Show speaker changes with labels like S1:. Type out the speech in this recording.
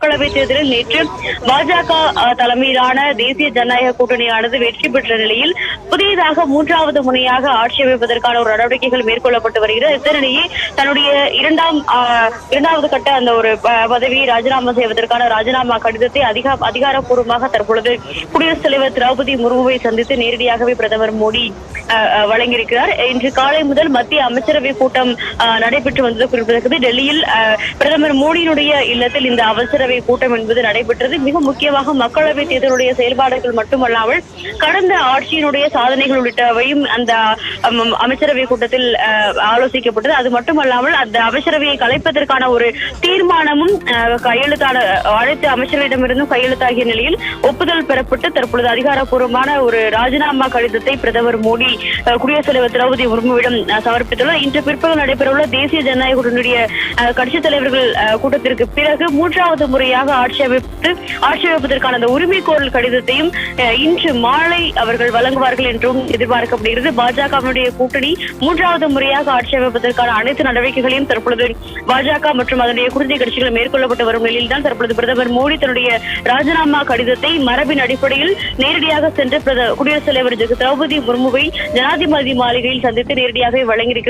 S1: மக்களவை தேர்தலில் நேற்று பாஜக தலைமையிலான தேசிய ஜனநாயக கூட்டணியானது வெற்றி பெற்ற நிலையில் புதியதாக மூன்றாவது முனையாக ஆட்சி அமைப்பதற்கான ஒரு நடவடிக்கைகள் மேற்கொள்ளப்பட்டு வருகிறது. இதனிடையே தன்னுடைய இரண்டாம் இரண்டாவது கட்ட அந்த ஒரு பதவியை ராஜினாமா செய்வதற்கான ராஜினாமா கடிதத்தை அதிக அதிகாரப்பூர்வமாக தற்பொழுது குடியரசுத் தலைவர் திரௌபதி முர்முவை சந்தித்து நேரடியாகவே பிரதமர் மோடி வழங்கியிருக்கிறார். இன்று காலை முதல் மத்திய அமைச்சரவை கூட்டம் நடைபெற்று வந்தது குறிப்பிடத்தக்கது. டெல்லியில் பிரதமர் மோடியினுடைய இல்லத்தில் இந்த அவசரவை கூட்டம் என்பது நடைபெற்றது. மிக முக்கியமாக மக்களவை தேர்தலுடைய செயல்பாடுகள் மட்டுமல்லாமல் கடந்த ஆட்சியினுடைய சாதனைகள் உள்ளிட்டவையும் அந்த அமைச்சரவை கூட்டத்தில் அஹ், ஆலோசிக்கப்பட்டது. அது மட்டுமல்லாமல் அந்த அமைச்சரவையை கலைப்பதற்கான ஒரு தீர்மானமும் கையெழுத்தான அனைத்து அமைச்சர்களிடமிருந்தும் கையெழுத்தாகிய நிலையில் ஒப்புதல் பெறப்பட்டு தற்பொழுது அதிகாரப்பூர்வமான ஒரு ராஜினாமா கடிதத்தை பிரதமர் மோடி குடியரசுத் தலைவர் திரௌபதி முர்முவிடம் சமர்ப்பித்துள்ளார். இன்று பிற்பகல் நடைபெறவுள்ள தேசிய ஜனநாயக கூட்டணியுடைய கட்சித் தலைவர்கள் கூட்டத்திற்கு பிறகு மூன்றாவது முறையாக ஆட்சேபித்து ஆட்சேபிப்பதற்கான ஆட்சி அந்த உரிமை கோரல் கடிதத்தையும் இன்று மாலை அவர்கள் வழங்குவார்கள் என்றும் எதிர்பார்க்கப்படுகிறது. பாஜகவினுடைய கூட்டணி மூன்றாவது முறையாக ஆட்சேபிப்பதற்கான அனைத்து நடவடிக்கைகளையும் தற்பொழுது பாஜக மற்றும் அதனுடைய குருதி கட்சிகள் மேற்கொள்ளப்பட்டு வரும் நிலையில் தான் தற்பொழுது பிரதமர் மோடி தன்னுடைய ராஜினாமா கடிதத்தை மரபின் அடிப்படையில் நேரடியாக சென்று குடியரசுத் தலைவர் திரௌபதி முர்முவை ஜனாதிபதி மாளிகையில் சந்தித்து நேரடியாக வழங்கியிருக்கிறார்.